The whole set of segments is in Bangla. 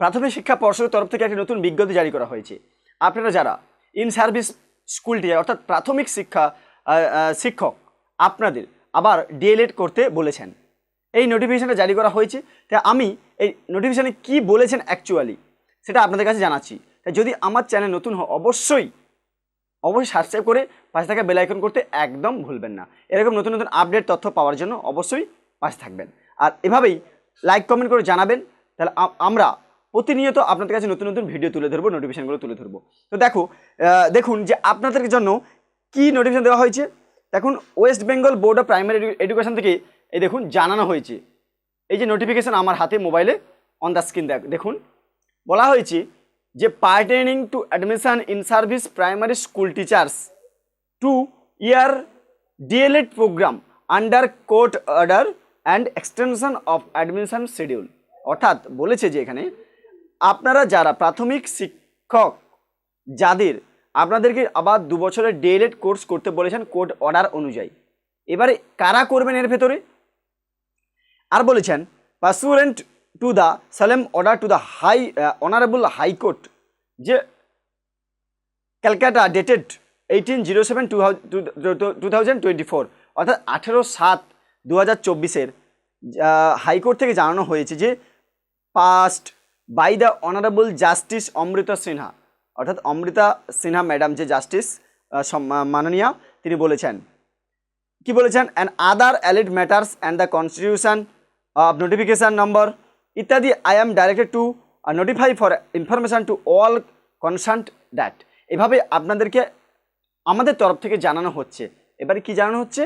প্রাথমিক শিক্ষা পর্ষদের তরফ থেকে একটি নতুন বিজ্ঞপ্তি জারি করা হয়েছে। আপনারা যারা ইন সার্ভিস স্কুল টিচার অর্থাৎ প্রাথমিক শিক্ষা শিক্ষক আপনাদের আবার ডিএলএড করতে বলেছেন, এই নোটিফিকেশনটা জারি করা হয়েছে। তাই আমি এই নোটিফিকেশনে কি বলেছেন অ্যাকচুয়ালি সেটা আপনাদের কাছে জানাচ্ছি। তাই যদি আমার চ্যানেল নতুন হয়, অবশ্যই অবশ্যই সাবস্ক্রাইব করে পাশে থাকা বেলাইকন করতে একদম ভুলবেন না। এরকম নতুন নতুন আপডেট তথ্য পাওয়ার জন্য অবশ্যই পাশে থাকবেন। আর এভাবেই লাইক কমেন্ট করে জানাবেন। তাহলে আমরা প্রতিনিয়ত আপনাদের কাছে নতুন নতুন ভিডিও তুলে ধরবো নোটিফিকেশনগুলো তুলে ধরবো। তো দেখো দেখুন যে আপনাদের জন্য কি নোটিফিকেশন দেওয়া হয়েছে? দেখুন West Bengal board of primary education থেকে এই দেখুন জানানো হয়েছে। এই যে নোটিফিকেশন আমার হাতে মোবাইলে অন দ্য স্ক্রিন দেখুন। বলা হয়েছে যে pertaining to admission in service primary school teachers two year DElEd program under court order and extension of admission schedule অর্থাৎ বলেছে যে এখানে আপনারা যারা প্রাথমিক শিক্ষক যাদের আপনাদেরকে আবার দু বছরের ডিএলএড কোর্স করতে বলেছেন কোর্ট অর্ডার অনুযায়ী, এবারে কারা করবেন এর ভেতরে? আর বলেছেন pursuant to the Salem order to the high honourable high court যে Calcutta dated eighteen zero seven two thousand twenty four অর্থাৎ আঠেরো সাত দু হাজার চব্বিশের হাইকোর্ট থেকে জানানো হয়েছে যে passed by the honourable justice Amrita Sinha অর্থাৎ অমৃতা সিনহা ম্যাডাম যে জাস্টিস মাননীয়া, তিনি বলেছেন। কি বলেছেন? And other allied matters and the constitution of notification number ইত্যাদি। I am directed to notify for information to all concerned that এভাবে আপনাদেরকে আমাদের তরফ থেকে জানানো হচ্ছে। এবারে কি জানানো হচ্ছে?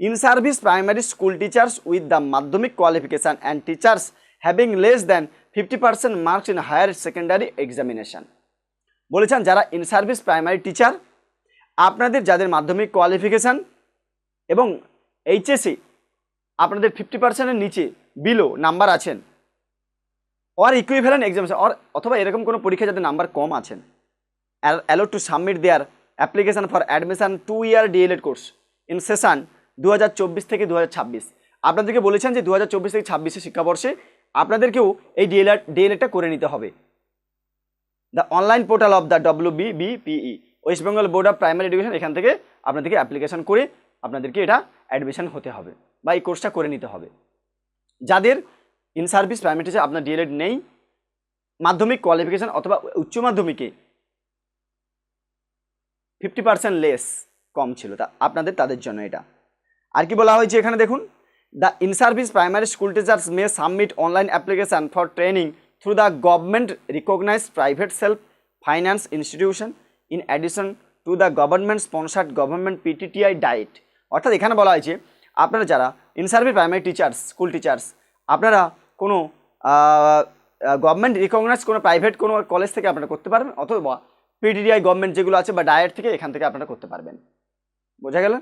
In service primary school teachers with the Madhyamik qualification and teachers having less than fifty percent marks in higher secondary examination বলেছেন, যারা ইন সার্ভিস প্রাইমারি টিচার আপনাদের যাদের মাধ্যমিক কোয়ালিফিকেশান এবং এইচএসি আপনাদের ফিফটি পার্সেন্টের নিচে বিলো নাম্বার আছেন অর ইকুইভ্যালেন্ট এক্সামিনেশন অর অথবা এরকম কোনো পরীক্ষা যাদের নাম্বার কম আছেন allow to submit their application for admission two year DElEd course in session দু থেকে দু হাজার ছাব্বিশ। আপনাদেরকে বলেছেন যে দু হাজার চব্বিশ থেকে ছাব্বিশে শিক্ষাবর্ষে আপনাদেরকেও এই ডিএলআর ডিএলএডটা করে নিতে হবে। The online portal of the W B BPE West Bengal board of primary education এখান থেকে আপনাদেরকে অ্যাপ্লিকেশন করে আপনাদেরকে এটা অ্যাডমিশন হতে হবে বা এই কোর্সটা করে নিতে হবে। যাদের ইন সার্ভিস প্রাইমারি টিচার আপনার ডিএলএড নেই, মাধ্যমিক কোয়ালিফিকেশন অথবা উচ্চ মাধ্যমিকে ফিফটি পার্সেন্ট লেস কম ছিল, তা আপনাদের, তাদের জন্য এটা। আর কি বলা হয়েছে এখানে দেখুন? The in service primary school teachers may submit online application for training through the government recognise private self finance institution in addition to the government sponsored government PTTI DIET অর্থাৎ এখানে বলা হয়েছে, আপনারা যারা in service primary teachers school teachers আপনারা কোনো গভর্নমেন্ট রিকগনাইজ কোনো প্রাইভেট কোনো কলেজ থেকে আপনারা করতে পারবেন অথবা পিটিডিআই গভর্নমেন্ট যেগুলো আছে বা ডায়েট থেকে এখান থেকে আপনারা করতে পারবেন। বোঝা গেল?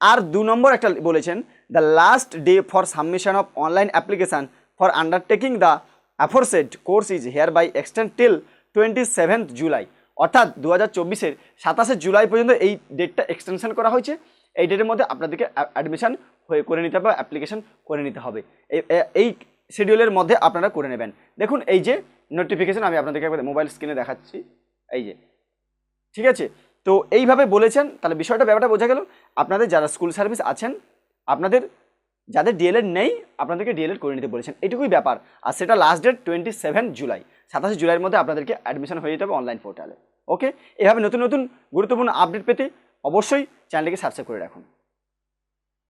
আর দু নম্বর একটা বলেছেন the last day for submission of online application for undertaking the aforesaid course is hereby extend till twenty seventh July অর্থাৎ দু হাজার চব্বিশের সাতাশে জুলাই পর্যন্ত এই ডেটটা এক্সটেনশন করা হয়েছে। এই ডেটের মধ্যে আপনাদেরকে অ্যাডমিশান হয়ে করে নিতে হবে অ্যাপ্লিকেশন করে নিতে হবে। এই শিডিউলের মধ্যে আপনারা করে নেবেন। দেখুন, এই যে নোটিফিকেশান আমি আপনাদেরকে মোবাইল স্ক্রিনে দেখাচ্ছি। এই যে, ঠিক আছে? তো এইভাবে বলেছেন, তাহলে বিষয়টা, ব্যাপারটা বোঝা গেল। আপনাদের যারা স্কুল সার্ভিস আছেন, আপনাদের যাদের ডিএলএড নেই, আপনাদেরকে ডিএলএড করে নিতে বলেছেন। এটুকুই ব্যাপার। আর সেটা last date twenty seven July সাতাশে জুলাইয়ের মধ্যে আপনাদেরকে অ্যাডমিশন হয়ে যেতে হবে অনলাইন পোর্টালে ওকে এভাবে নতুন নতুন গুরুত্বপূর্ণ আপডেট পেতে অবশ্যই চ্যানেলটিকে সাবস্ক্রাইব করে রাখুন।